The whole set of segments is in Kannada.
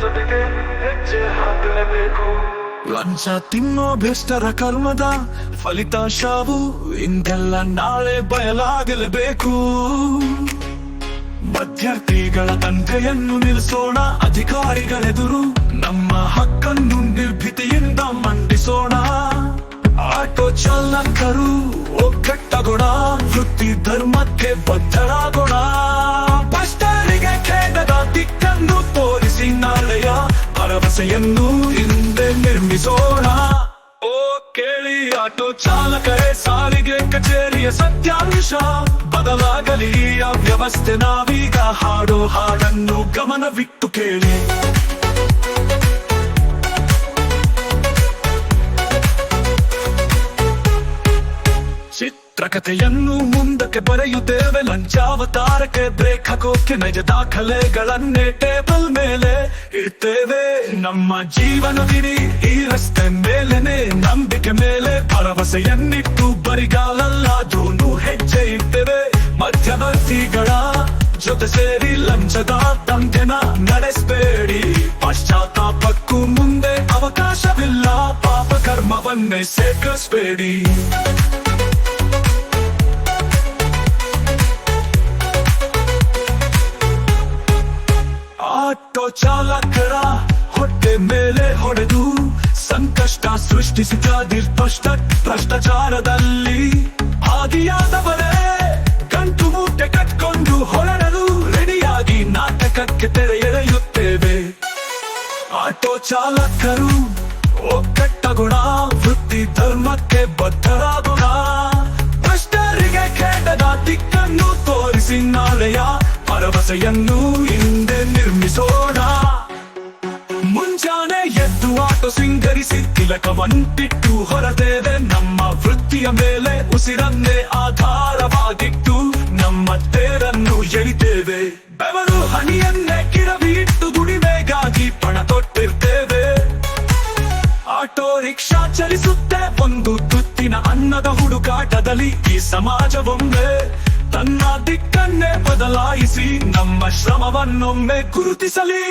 ಜೊತೆಗೆ ಹೆಜ್ಜೆ ಹಾಕಲೇಬೇಕು. ಲಂಚ ತಿನ್ನೋ ಬೆಸ್ಟರ ಕರ್ಮದ ಫಲಿತಾಂಶವು ಇಂದೆಲ್ಲ ನಾಳೆ ಬಯಲಾಗಲೇಬೇಕು. ಮಧ್ಯರ್ಥಿಗಳ ತಂದೆಯನ್ನು ನಿಲ್ಲಿಸೋಣ, ಅಧಿಕಾರಿಗಳೆದುರು ನಮ್ಮ ಹಕ್ಕನ್ನು ನಿರ್ಭೀತಿಯಿಂದ ಮಂಡಿಸೋಣ. ಆಟೋ ಚಾಲಕರು ಒಗ್ಗಟ್ಟಗೋಣ, ವೃತ್ತಿ ಧರ್ಮಕ್ಕೆ ಬದ್ಧರಾಗೋಣ. ಭರವಸೆಯನ್ನು ಹಿಂದೆ ನಿರ್ಮಿಸೋಣ. ಓ ಕೇಳಿ ಆಟೋ ಚಾಲಕರೇ, ಸಾರಿಗೆ ಕಚೇರಿಯ ಸತ್ಯಾಂಶ. ಬದಲಾಗಲಿ ಆ ವ್ಯವಸ್ಥೆ ನಾವೀಗ ಹಾಡೋ ಹಾಡನ್ನು ಗಮನವಿಟ್ಟು ಕೇಳಿ. ಚಿತ್ರಕಥೆಯನ್ನು ಮುಂದಕ್ಕೆ ಬರೆಯುತ್ತೇವೆ, ಲಂಚಾವತಾರಕ್ಕೆ ಬ್ರೇಕ್ ಹಾಕೋಕೆ ನೈಜ ದಾಖಲೆಗಳನ್ನೇ ಟೇಬಲ್ ಮೇಲೆ ಇಡ್ತೇವೆ. ನಮ್ಮ ಜೀವನವಿಡೀ ಈ ರಸ್ತೆ ಮೇಲೆನೆ ನಂಬಿಕೆ ಮೇಲೆ ಭರವಸೆಯನ್ನಿಟ್ಟು ಬರಿಗಾಲಲ್ಲ ದೂನು ಹೆಜ್ಜೆ ಇಡ್ತೇವೆ ಮಧ್ಯವರ್ತಿಗಳ ಜೊತೆ ಸೇರಿ ಲಂಚದ ದಂಗೆನ ನಡೆಸಬೇಡಿ ಪಶ್ಚಾತ್ತಾಪಕ್ಕೂ ಮುಂದೆ ಅವಕಾಶವಿಲ್ಲ ಪಾಪ ಕರ್ಮವನ್ನೇ ಸೇಕರಿಸಬೇಡಿ ಆಟೋ ಚಾಲಕರ ಹೊಟ್ಟೆ ಮೇಲೆ ಹೊಡೆದು ಸಂಕಷ್ಟ ಸೃಷ್ಟಿಸಿದ ನಿರ್ಭಷ್ಟ ಭ್ರಷ್ಟಾಚಾರದಲ್ಲಿ ಆದಿಯಾದವರೇ ಗಂಟು ಮೂಟೆ ಕಟ್ಕೊಂಡು ಹೊರಡಲು ರೆಡಿಯಾಗಿ ನಾಟಕಕ್ಕೆ ತೆರೆ ಎಳೆಯುತ್ತೇವೆ. ಆಟೋ ಚಾಲಕರು ಒಗ್ಗಟ್ಟಗುಣ ವೃತ್ತಿ ಧರ್ಮಕ್ಕೆ ಬದ್ಧರಾಗುಣ. ಭ್ರಷ್ಟರಿಗೆ ಕೇಟದ ದಿಕ್ಕನ್ನು ತೋರಿಸಿ ನಾಳೆಯ ಭರವಸೆಯನ್ನು ಹಿಂದೆ ನಿರ್ಮಿಸೋಣ. ಆಟೋ ಸಿಂಗರಿಸಿ ತಿಲಕವಂತಿಟ್ಟು ಹೊರತೇವೆ ನಮ್ಮ ವೃತ್ತಿಯ ಮೇಲೆ ಉಸಿರನ್ನೇ ಆಧಾರವಾಗಿಟ್ಟು ನಮ್ಮ ತೇರನ್ನು ಎಳಿತೇವೆ. ಬೆವರು ಹನಿಯನ್ನೇ ಕಿರವಿ ಇಟ್ಟು ದುಡಿಮೆಗಾಗಿ ಪಣ ತೊಟ್ಟಿರ್ತೇವೆ. Auto rickshaw ಚಲಿಸುತ್ತೆ. ಒಂದು ತುತ್ತಿನ ಅನ್ನದ ಹುಡುಕಾಟದಲ್ಲಿ ಈ ಸಮಾಜವೊಮ್ಮೆ ತನ್ನ ದಿಕ್ಕನ್ನೇ ಬದಲಾಯಿಸಿ ನಮ್ಮ ಶ್ರಮವನ್ನೊಮ್ಮೆ ಗುರುತಿಸಲಿ.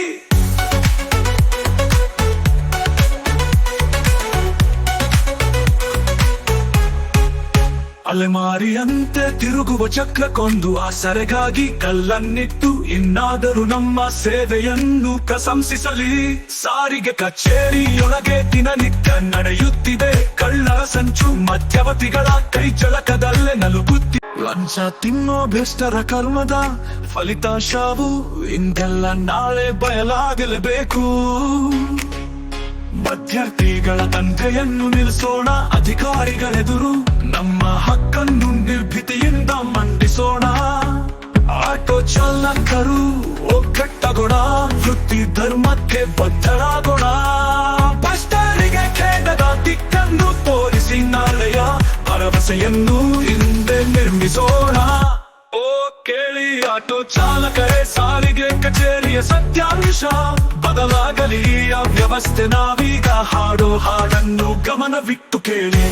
ಅಲೆಮಾರಿಯಂತೆ ತಿರುಗುವ ಚಕ್ರಕೊಂಡು ಆ ಸರೆಗಾಗಿ ಕಲ್ಲನ್ನಿಟ್ಟು ಇನ್ನಾದರೂ ನಮ್ಮ ಸೇವೆಯನ್ನು ಪ್ರಶಂಸಿಸಲಿ. ಸಾರಿಗೆ ಕಚೇರಿಯೊಳಗೆ ದಿನನಿತ್ಯ ನಡೆಯುತ್ತಿದೆ. ಕಳ್ಳರ ಸಂಚು ಮಧ್ಯವತಿಗಳ ಕೈ ಚಳಕದಲ್ಲೇ ನಲುಗುತ್ತಿ ಲಂಚ ತಿನ್ನೋ ಬೆಷ್ಟರ ಕರ್ಮದ ಫಲಿತಾಂಶವು ಇಂದೆಲ್ಲ ನಾಳೆ ಬಯಲಾಗಲೇಬೇಕು. ಮಧ್ಯರ್ಥಿಗಳ ದಂಧೆಯನ್ನು ನಿಲ್ಲಿಸೋಣ, ಅಧಿಕಾರಿಗಳೆದುರು ನಮ್ಮ ಹಕ್ಕನ್ನು ನಿರ್ಭೀತಿಯಿಂದ ಮಂಡಿಸೋಣ. ಆಟೋ ಚಾಲಕರು ಒಗ್ಗಟ್ಟಗೋಣ, ವೃತ್ತಿ ಧರ್ಮಕ್ಕೆ ಬದ್ಧರಾಗೋಣ. ಭ್ರಷ್ಟರಿಗೆ ಖೇದದ ದಿಕ್ಕನ್ನು ತೋರಿಸಿ ನಾಳೆಯ ಭರವಸೆಯನ್ನು ಹಿಂದೆ ನಿರ್ಮಿಸೋಣ. ಓ, ಕೇಳಿ, ಆಟೋ ಚಾಲಕರೇ, ಸಾರಿಗೆ ಕಚೇರಿಯ ಸತ್ಯಾಂಶ. ಬದಲಾಗಲಿ ಆ ವ್ಯವಸ್ಥೆ ನಾವೀಗ ಹಾಡೋ ಹಾಡನ್ನು ಗಮನವಿಟ್ಟು ಕೇಳಿ.